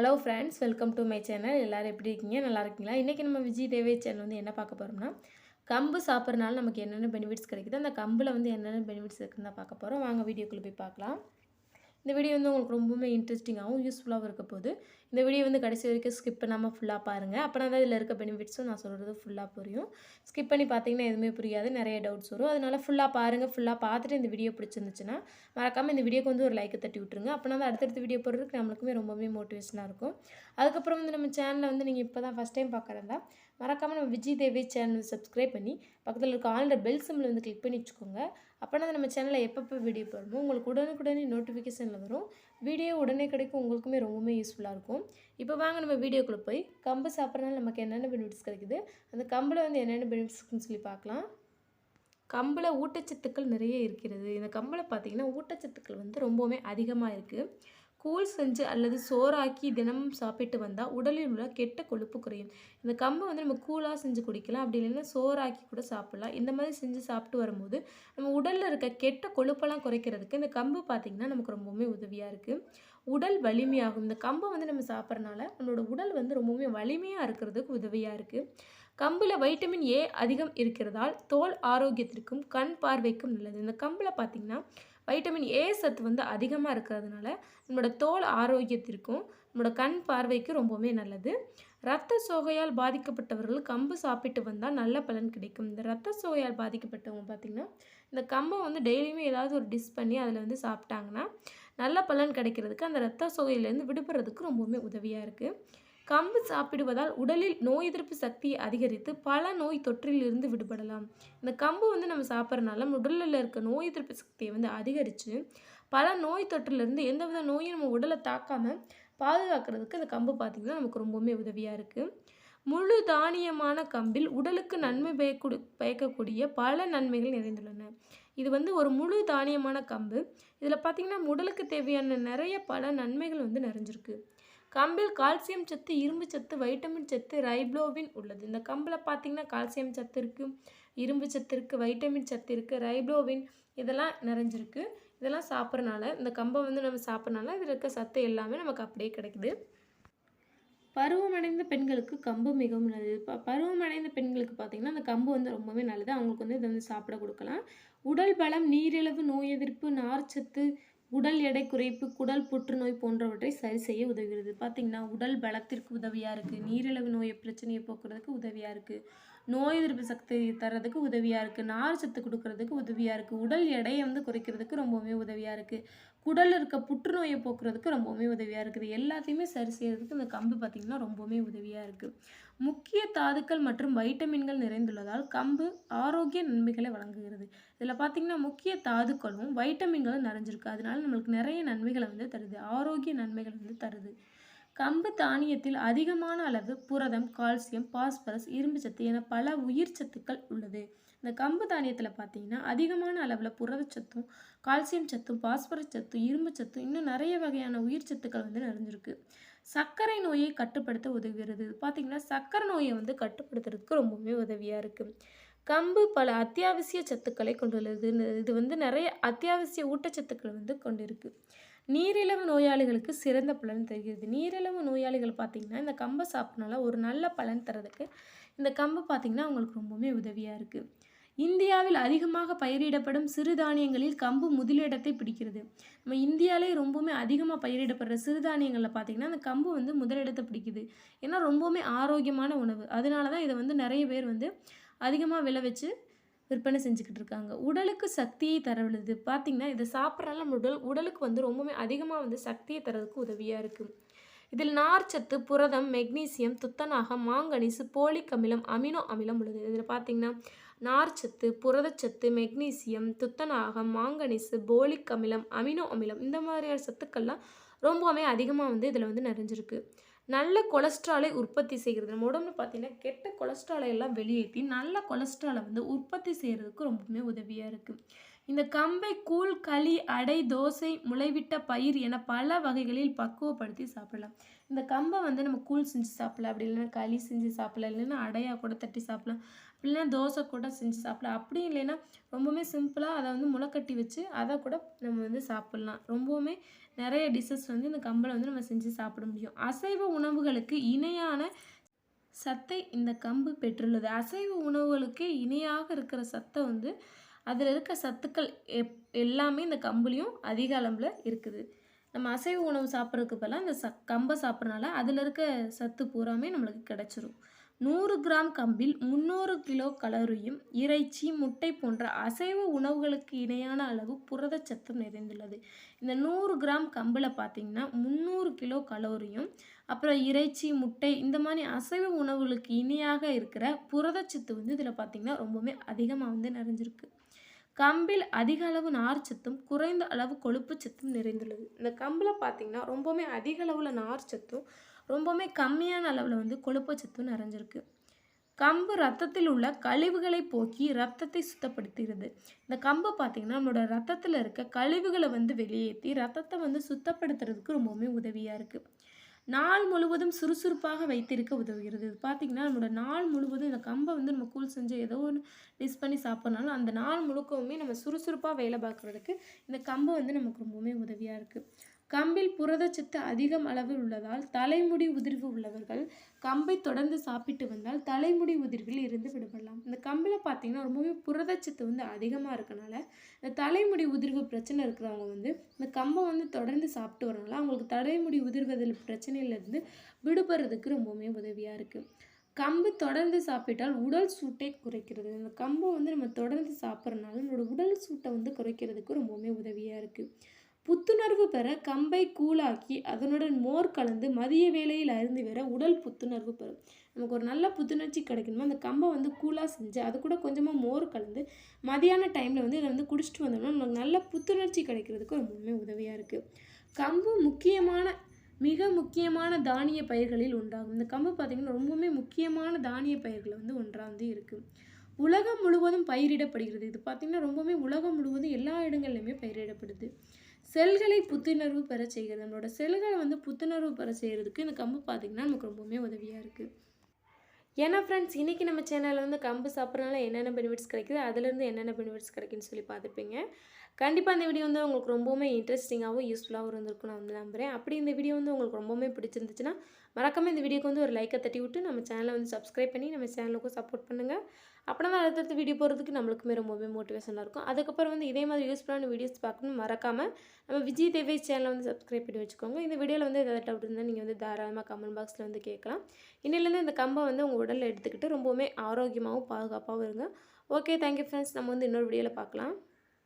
Hello friends welcome to my channel எல்லோரும் எப்படி இருக்கீங்க? நல்லா இருக்கீங்களா? இன்றைக்கி நம்ம விஜய் தேவே சேனல் வந்து என்ன பார்க்க போகிறோம்னா கம்பு சாப்பிட்றனால நமக்கு என்னென்ன பெனிஃபிட்ஸ் கிடைக்குது? அந்த கம்பில் வந்து என்னென்ன பெனிஃபிட்ஸ் இருக்குன்னு தான் பார்க்க போகிறோம் வாங்க வீடியோக்குள்ளே போய் பார்க்கலாம். இந்த வீடியோ வந்து உங்களுக்கு ரொம்பவுமே இன்ட்ரெஸ்டிங்காகவும் யூஸ்ஃபுல்லாகவும் இருக்க போது இந்த வீடியோ வந்து கடைசி வரைக்கும் ஸ்கிப் பண்ணாமல் ஃபுல்லாக பாருங்கள் அப்போனா தான் இதில் இருக்க பெனிஃபிட்ஸும் நான் சொல்கிறது ஃபுல்லாக புரியும். ஸ்கிப் பண்ணி பார்த்தீங்கன்னா எதுவுமே புரியாது. நிறைய டவுட்ஸ் வரும். அதனால் ஃபுல்லாக பாருங்கள் ஃபுல்லாக பார்த்துட்டு இந்த வீடியோ பிடிச்சிருந்துச்சுன்னா மறக்காமல் இந்த வீடியோக்கு வந்து ஒரு லைக்கை தட்டி விட்ருங்க அப்போனா தான் அடுத்தடுத்த வீடியோ போடுறதுக்கு நம்மளுக்குமே ரொம்பவே மோட்டிவேஷனாக இருக்கும். அதுக்கப்புறம் வந்து நம்ம சேனலில் வந்து நீங்கள் இப்போ தான் ஃபஸ்ட் டைம் பார்க்குறதா மறக்காமல் நம்ம விஜய் தேவி சேனல் சப்ஸ்கிரைப் பண்ணி பக்கத்தில் இருக்க ஆல்ரெடி பெல் சிம்மில் வந்து கிளிக் பண்ணி வச்சுக்கோங்க. அப்போனா நம்ம சேனலில் எப்பப்போ வீடியோ போடுறோமோ உங்களுக்கு உடனுக்குடனே நோட்டிஃபிகேஷனில் வரும். வீடியோ உடனே கிடைக்கும். உங்களுக்குமே ரொம்பவுமே யூஸ்ஃபுல்லாக இருக்கும். இப்போ வாங்க நம்ம வீடியோக்குள்ளே போய் கம்பு சாப்பிட்றதுனால நமக்கு என்னென்ன பெனிஃபிட்ஸ் கிடைக்குது? அந்த கம்பில் வந்து என்னென்ன பெனிஃபிட்ஸ்னு சொல்லி பார்க்கலாம். கம்பில் ஊட்டச்சத்துக்கள் நிறைய இருக்கிறது. இந்த கம்பில் பார்த்தீங்கன்னா ஊட்டச்சத்துக்கள் வந்து ரொம்பவுமே அதிகமாக இருக்குது கூழ் செஞ்சு அல்லது சோறாக்கி தினமும் சாப்பிட்டு வந்தால் உடலில் உள்ள கெட்ட கொழுப்பு குறையும். இந்த கம்பை வந்து நம்ம கூழாக செஞ்சு குடிக்கலாம். அப்படி இல்லைன்னா சோறாக்கி கூட சாப்பிடலாம். இந்த மாதிரி செஞ்சு சாப்பிட்டு வரும்போது நம்ம உடலில் இருக்க கெட்ட கொழுப்பெல்லாம் குறைக்கிறதுக்கு இந்த கம்பு பார்த்திங்கன்னா நமக்கு ரொம்பவுமே உதவியாக இருக்குது உடல் வலிமையாகும். இந்த கம்பை வந்து நம்ம சாப்பிட்றனால நம்மளோட உடல் வந்து ரொம்பவுமே வலிமையாக இருக்கிறதுக்கு உதவியாக இருக்குது கம்பில் வைட்டமின் ஏ அதிகம் இருக்கிறதால் தோல் ஆரோக்கியத்திற்கும் கண் பார்வைக்கும் நல்லது. இந்த கம்பில் பார்த்திங்கன்னா வைட்டமின் ஏ சத்து வந்து அதிகமாக இருக்கிறதுனால நம்மளோட தோல் ஆரோக்கியத்திற்கும் நம்மளோட கண் பார்வைக்கும் ரொம்பவுமே நல்லது. ரத்த சோகையால் பாதிக்கப்பட்டவர்கள் கம்பு சாப்பிட்டு வந்தால் நல்ல பலன் கிடைக்கும். இந்த ரத்த சோகையால் பாதிக்கப்பட்டவங்க பார்த்திங்கன்னா இந்த கம்பை வந்து டெய்லியுமே ஏதாவது ஒரு டிஷ் பண்ணி அதில் வந்து சாப்பிட்டாங்கன்னா நல்ல பலன் கிடைக்கிறதுக்கு அந்த ரத்த சோகையிலேருந்து விடுபடுறதுக்கு ரொம்பவுமே உதவியாக இருக்குது கம்பு சாப்பிடுவதால் உடலில் நோய் எதிர்ப்பு சக்தியை அதிகரித்து பல நோய் தொற்றிலிருந்து விடுபடலாம். இந்த கம்பு வந்து நம்ம சாப்பிட்றனால நம்ம உடலில் இருக்க நோய் எதிர்ப்பு சக்தியை வந்து அதிகரித்து பல நோய் தொற்றிலிருந்து எந்தவித நோயும் நம்ம உடலை தாக்காமல் பாதுகாக்கிறதுக்கு இந்த கம்பு பார்த்திங்கன்னா நமக்கு ரொம்பவுமே உதவியாக இருக்குது முழு தானியமான கம்பில் உடலுக்கு நன்மை பயக்கு பயக்கக்கூடிய பல நன்மைகள் நிறைந்துள்ளன. இது வந்து ஒரு முழு தானியமான கம்பு. இதில் பார்த்திங்கன்னா உடலுக்கு தேவையான நிறைய பல நன்மைகள் வந்து நிறைஞ்சிருக்கு. கம்பில் கால்சியம் சத்து இரும்பு சத்து வைட்டமின் சத்து ரைப்ளோவின் உள்ளது. இந்த கம்பில் பார்த்திங்கன்னா கால்சியம் சத்து இருக்குது இரும்பு சத்து இருக்குது வைட்டமின் சத்து இருக்குது ரைப்ளோவின் இதெல்லாம் நிறைஞ்சிருக்கு. இதெல்லாம் சாப்பிட்றனால இந்த கம்பை வந்து நம்ம சாப்பிட்றனால இதில் இருக்க சத்து எல்லாமே நமக்கு அப்படியே கிடைக்குது. பருவமடைந்த பெண்களுக்கு கம்பு மிகவும் நல்லது. இப்போ பருவமடைந்த பெண்களுக்கு பார்த்திங்கன்னா அந்த கம்பு வந்து ரொம்பவே நல்லது. அவங்களுக்கு வந்து இதை வந்து சாப்பிட கொடுக்கலாம். உடல் பலம் நீரிழிவு நோய் எதிர்ப்பு நார்ச்சத்து உடல் எடை குறைப்பு குடல் புற்றுநோய் போன்றவற்றை சரி செய்ய உதவுகிறது. பார்த்திங்கன்னா உடல் பலத்திற்கு உதவியாக இருக்குது நீரிழிவு நோய் பிரச்சனையை போக்குறதுக்கு உதவியாக இருக்குது நோய் எதிர்ப்பு சக்தி தர்றதுக்கு உதவியாக இருக்குது நார் சத்து கொடுக்கறதுக்கு உதவியாக இருக்குது உடல் எடையை வந்து குறைக்கிறதுக்கு ரொம்பவுமே உதவியாக இருக்குது குடலில் இருக்க புற்றுநோயை போக்குறதுக்கு ரொம்பவுமே உதவியாக இருக்குது. எல்லாத்தையுமே சரி செய்கிறதுக்கு இந்த கம்பு பார்த்திங்கன்னா ரொம்பவுமே உதவியாக இருக்குது முக்கிய தாதுக்கள் மற்றும் வைட்டமின்கள் நிறைந்துள்ளதால் கம்பு ஆரோக்கிய நன்மைகளை வழங்குகிறது. இதில் பார்த்திங்கன்னா முக்கிய தாதுக்களும் வைட்டமின்களும் நிறைஞ்சிருக்கு. அதனால நம்மளுக்கு நிறைய நன்மைகளை வந்து தருது. ஆரோக்கிய நன்மைகள் வந்து தருது. கம்பு தானியத்தில் அதிகமான அளவு புரதம் கால்சியம் பாஸ்பரஸ் இரும்பு சத்து என பல உயிர் சத்துக்கள் உள்ளது. இந்த கம்பு தானியத்தில் பார்த்தீங்கன்னா அதிகமான அளவில் புரதச்சத்தும் கால்சியம் சத்தும் பாஸ்பரஸ் சத்தும் இரும்பு சத்தும் இன்னும் நிறைய வகையான உயிர் சத்துக்கள் வந்து நிறைஞ்சிருக்கு. சர்க்கரை நோயை கட்டுப்படுத்த உதவுகிறது. பார்த்தீங்கன்னா சர்க்கரை நோயை வந்து கட்டுப்படுத்துறதுக்கு ரொம்பவுமே உதவியாக இருக்குது கம்பு பல அத்தியாவசிய சத்துக்களை கொண்டுள்ளது. இது வந்து நிறைய அத்தியாவசிய ஊட்டச்சத்துக்களை வந்து கொண்டிருக்கு. நீரிழிவு நோயாளிகளுக்கு சிறந்த பலன் தருகிறது. நீரிழிவு நோயாளிகள் பார்த்திங்கன்னா இந்த கம்பை சாப்பிட்றனால ஒரு நல்ல பலன் தரதுக்கு இந்த கம்பு பார்த்திங்கன்னா அவங்களுக்கு ரொம்பவுமே உதவியாக இருக்குது இந்தியாவில் அதிகமாக பயிரிடப்படும் சிறுதானியங்களில் கம்பு முதலிடத்தை பிடிக்கிறது. நம்ம இந்தியாவிலே ரொம்பவுமே அதிகமாக பயிரிடப்படுற சிறுதானியங்களில் பார்த்திங்கன்னா அந்த கம்பு வந்து முதலிடத்தை பிடிக்குது. ஏன்னா ரொம்பவுமே ஆரோக்கியமான உணவு. அதனால தான் இதை வந்து நிறைய பேர் வந்து அதிகமாக விளைவிச்சு விற்பனை செஞ்சுக்கிட்டு இருக்காங்க உடலுக்கு சக்தியை தரவுள்ளது பார்த்திங்கன்னா இதை சாப்பிட்றனால நம்ம உடல் உடலுக்கு வந்து ரொம்பவுமே அதிகமாக வந்து சக்தியை தரதுக்கு உதவியாக இருக்குது இதில் நார்ச்சத்து புரதம் மெக்னீசியம் துத்தநாகம் மாங்கனீசு போலிக் அமிலம் அமினோ அமிலம் உள்ளது. இதில் பார்த்திங்கன்னா நார்ச்சத்து புரதச்சத்து மெக்னீசியம் துத்தநாகம் மாங்கனீசு போலிக் அமிலம் அமினோ அமிலம் இந்த மாதிரியான சத்துக்கள்லாம் ரொம்பவுமே அதிகமாக வந்து இதில் வந்து நிறைஞ்சிருக்கு. நல்ல கொலஸ்ட்ராலை உற்பத்தி செய்கிறது. நம்ம உடம்புல பார்த்திங்கன்னா கெட்ட கொலஸ்ட்ராலை எல்லாம் வெளியேற்றி நல்ல கொலஸ்ட்ராலை வந்து உற்பத்தி செய்கிறதுக்கு ரொம்பவுமே உதவியாக இருக்குது இந்த கம்பை கூழ் களி அடை தோசை முளைவிட்ட பயிர் என பல வகைகளில் பக்குவப்படுத்தி சாப்பிடலாம். இந்த கம்பை வந்து நம்ம கூழ் செஞ்சு சாப்பிடலாம். அப்படி இல்லைன்னா களி செஞ்சு சாப்பிடலாம். இல்லைன்னா அடையாக கூட தட்டி சாப்பிடலாம். இல்லைன்னா தோசை கூட செஞ்சு சாப்பிடலாம். அப்படி இல்லைன்னா ரொம்பவுமே சிம்பிளாக அதை வந்து முளைக்கட்டி வச்சு அதை கூட நம்ம வந்து சாப்பிட்லாம். ரொம்பவுமே நிறைய டிஷ்ஷஸ் வந்து இந்த கம்பில் வந்து நம்ம செஞ்சு சாப்பிட முடியும். அசைவ உணவுகளுக்கு இணையான சத்தை இந்த கம்பு பெற்றுள்ளது. அசைவ உணவுகளுக்கு இணையாக இருக்கிற சத்தை வந்து அதில் இருக்க சத்துக்கள் எப் எல்லாமே இந்த கம்புலேயும் அதிக அளவில் இருக்குது. நம்ம அசைவ உணவு சாப்பிட்றதுக்கு பதிலாக இந்த ச கம்பை சாப்பிட்றனால அதில் இருக்க சத்து பூராமே நம்மளுக்கு கிடச்சிரும். நூறு கிராம் கம்பில் முந்நூறு கிலோ கலோரியும் இறைச்சி முட்டை போன்ற அசைவ உணவுகளுக்கு இணையான அளவு புரதச்சத்தும் நிறைந்துள்ளது. இந்த நூறு கிராம் கம்பில் பார்த்தீங்கன்னா முந்நூறு கிலோ கலோரியும் அப்புறம் இறைச்சி முட்டை இந்த மாதிரி அசைவ உணவுகளுக்கு இணையாக இருக்கிற புரதச்சத்து வந்து இதில் பார்த்திங்கன்னா ரொம்பவுமே அதிகமாக வந்து நிறைஞ்சிருக்கு. கம்பில் அதிக அளவு நார்ச்சத்தும் குறைந்த அளவு கொழுப்பு சத்தும் நிறைந்துள்ளது. இந்த கம்பில் பார்த்திங்கன்னா ரொம்பவுமே அதிக அளவில் நார்ச்சத்தும் ரொம்பவுமே கம்மியான அளவில் வந்து கொழுப்பு நிறைஞ்சிருக்கு. கம்பு ரத்தத்தில் உள்ள கழிவுகளை போக்கி ரத்தத்தை சுத்தப்படுத்துகிறது இந்த கம்பு பார்த்திங்கன்னா நம்மளோட ரத்தத்தில் இருக்க கழிவுகளை வந்து வெளியேற்றி ரத்தத்தை வந்து சுத்தப்படுத்துறதுக்கு ரொம்பவுமே உதவியாக இருக்குது நாள் முழுவதும் சுறுசுறுப்பாக வைத்திருக்க உதவுகிறது. இது பார்த்திங்கன்னா நம்மளோட நாள் முழுவதும் இந்த கம்பை வந்து நம்ம கூழ் செஞ்சு ஏதோ ஒன்று மிஸ் பண்ணி சாப்பிட்றனாலும் அந்த நாள் முழுக்கவுமே நம்ம சுறுசுறுப்பாக வேலை பார்க்குறதுக்கு இந்த கம்பை வந்து நமக்கு ரொம்பவுமே உதவியாக இருக்குது கம்பில் புரதச்சத்து அதிகம் அளவில் உள்ளதால் தலைமுடி உதிர்வு உள்ளவர்கள் கம்பை தொடர்ந்து சாப்பிட்டு வந்தால் தலைமுடி உதிர்வில் இருந்து விடுபடலாம். இந்த கம்பில் பார்த்தீங்கன்னா ரொம்பவே புரதச்சத்து வந்து அதிகமாக இருக்கனால இந்த தலைமுடி உதிர்வு பிரச்சனை இருக்கிறவங்க வந்து இந்த கம்பை வந்து தொடர்ந்து சாப்பிட்டு வரனால அவங்களுக்கு தலைமுடி உதிர்வதில் பிரச்சனையிலேருந்து விடுபடுறதுக்கு ரொம்பவுமே உதவியாக இருக்குது கம்பு தொடர்ந்து சாப்பிட்டால் உடல் சூட்டை குறைக்கிறது. இந்த கம்பை வந்து நம்ம தொடர்ந்து சாப்பிட்றனால நம்மளோட உடல் சூட்டை வந்து குறைக்கிறதுக்கு ரொம்பவுமே உதவியாக இருக்குது புத்துணர்வு பெற கம்பை கூழாக்கி அதனுடன் மோர் கலந்து மதிய வேளையில் அருந்து வர உடல் புத்துணர்வு பெறும். நமக்கு ஒரு நல்ல புத்துணர்ச்சி கிடைக்கணுமா? அந்த கம்பை வந்து கூழாக செஞ்சு அது கூட கொஞ்சமாக மோர் கலந்து மதியான டைமில் வந்து இதை வந்து குடிச்சிட்டு வந்தோம்னா நமக்கு நல்ல புத்துணர்ச்சி கிடைக்கிறதுக்கு ரொம்பவுமே உதவியாக இருக்குது கம்பு முக்கியமான மிக முக்கியமான தானிய பயிர்களில் உண்டாகும் இந்த கம்பு பார்த்திங்கன்னா ரொம்பவுமே முக்கியமான தானிய பயிர்களை வந்து ஒன்றாக வந்து இருக்குது உலகம் முழுவதும் பயிரிடப்படுகிறது. இது பார்த்திங்கன்னா ரொம்பவுமே உலகம் முழுவதும் எல்லா இடங்கள்லையுமே பயிரிடப்படுது. செல்களை புத்துணர்வு பெற செய்கிறது. நம்மளோட செல்களை வந்து புத்துணர்வு பெற செய்கிறதுக்கு இந்த கம்பு பார்த்திங்கன்னா நமக்கு ரொம்பவுமே உதவியாக இருக்குது ஏன்னா ஃப்ரெண்ட்ஸ் இன்றைக்கி நம்ம சேனலில் வந்து கம்பு சாப்பிட்றதுனால என்னென்ன பெனிஃபிட்ஸ் கிடைக்குது? அதுலேருந்து என்னென்ன பெனிஃபிட்ஸ் கிடைக்குன்னு சொல்லி பார்த்துப்பீங்க கண்டிப்பாக இந்த வீடியோ வந்து உங்களுக்கு ரொம்பவுமே இன்ட்ரெஸ்டிங்காகவும் யூஸ்ஃபுல்லாகவும் இருந்திருக்கும் நான் வந்து நம்புகிறேன் அப்படி இந்த வீடியோ வந்து உங்களுக்கு ரொம்பவுமே பிடிச்சிருந்துச்சுன்னா மறக்காமல் இந்த வீடியோக்கு வந்து ஒரு லைக்கை தட்டி விட்டு நம்ம சேனலை வந்து சப்ஸ்கிரைப் பண்ணி நம்ம சேனலுக்கும் சப்போர்ட் பண்ணுங்கள் அப்படின்னா தான் அடுத்தடுத்த வீடியோ போகிறதுக்கு நம்மளுக்குமே ரொம்பவே மோட்டிவேஷனாக இருக்கும். அதுக்கப்புறம் வந்து இதே மாதிரி யூஸ்ஃபுல்லான வீடியோஸ் பார்க்கணும் மறக்காமல் நம்ம விஜய் தேவை சேனலை வந்து சப்ஸ்கிரைப் பண்ணி வச்சுக்கோங்க. இந்த வீடியோவில் வந்து ஏதாவது டவுட் இருந்தால் நீங்கள் வந்து தாராளமாக கமெண்ட் பாக்ஸில் வந்து கேட்கலாம். இன்னிலேருந்து இந்த கம்பை வந்து உங்கள் உடலில் எடுத்துக்கிட்டு ரொம்பவுமே ஆரோக்கியமாகவும் பாதுகாப்பாகவும் இருங்க. ஓகே தேங்க்யூ ஃப்ரெண்ட்ஸ் நம்ம வந்து இன்னொரு வீடியோவில் பார்க்கலாம்.